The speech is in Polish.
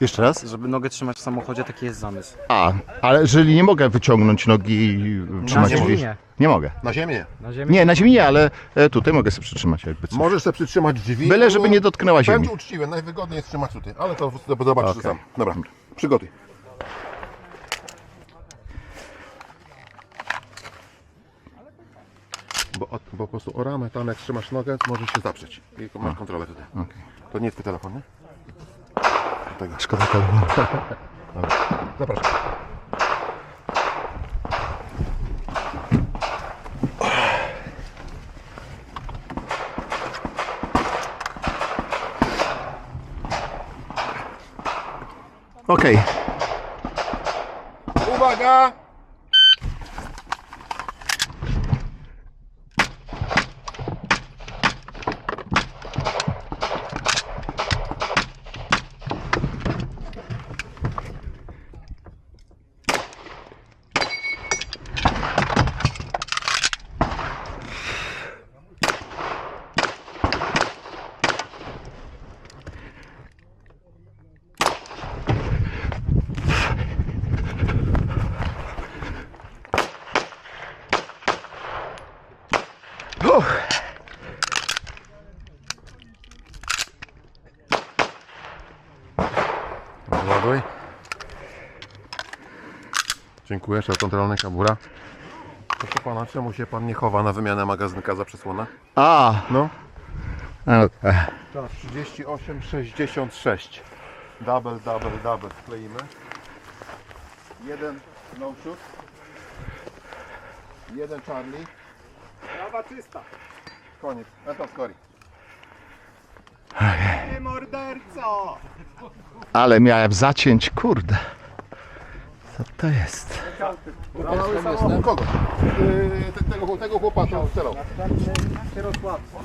Jeszcze raz? Żeby nogę trzymać w samochodzie, taki jest zamysł. A, ale jeżeli nie mogę wyciągnąć nogi i trzymać Na ziemi gdzieś. nie. Nie mogę. Na ziemię nie. Na ziemi? Nie, na ziemi nie, ale e, tutaj mogę sobie przytrzymać jakby co. Możesz sobie przytrzymać drzwi. Byle, żeby nie dotknęła ziemi. ci uczciwie, najwygodniej jest trzymać tutaj, ale to zobaczysz Okej. sam. Dobra, przygotuj. Bo, o- bo po prostu o ramę tam jak trzymasz nogę, możesz się zaprzeć. I masz kontrolę tutaj. Okej. To nie jest twój telefon, nie? Tego. Szkoda telefonu. Zapraszam. Okej. Uwaga! Uff. Ładuj. Dziękuję, szef kontrolny Kabura. Proszę pana, czemu się pan nie chowa na wymianę magazynka za przesłonę? A, No. no, e, Czas 38,66. Double, double, double. Wkleimy. Jeden no shoot. Jeden Charlie. Prawa czysta. Koniec. Eto skori. Ty morderco! ale miałem zacięć, kurde. Co to jest? Kogo? Yy, te- tego, tego chłopa. Sierosławski.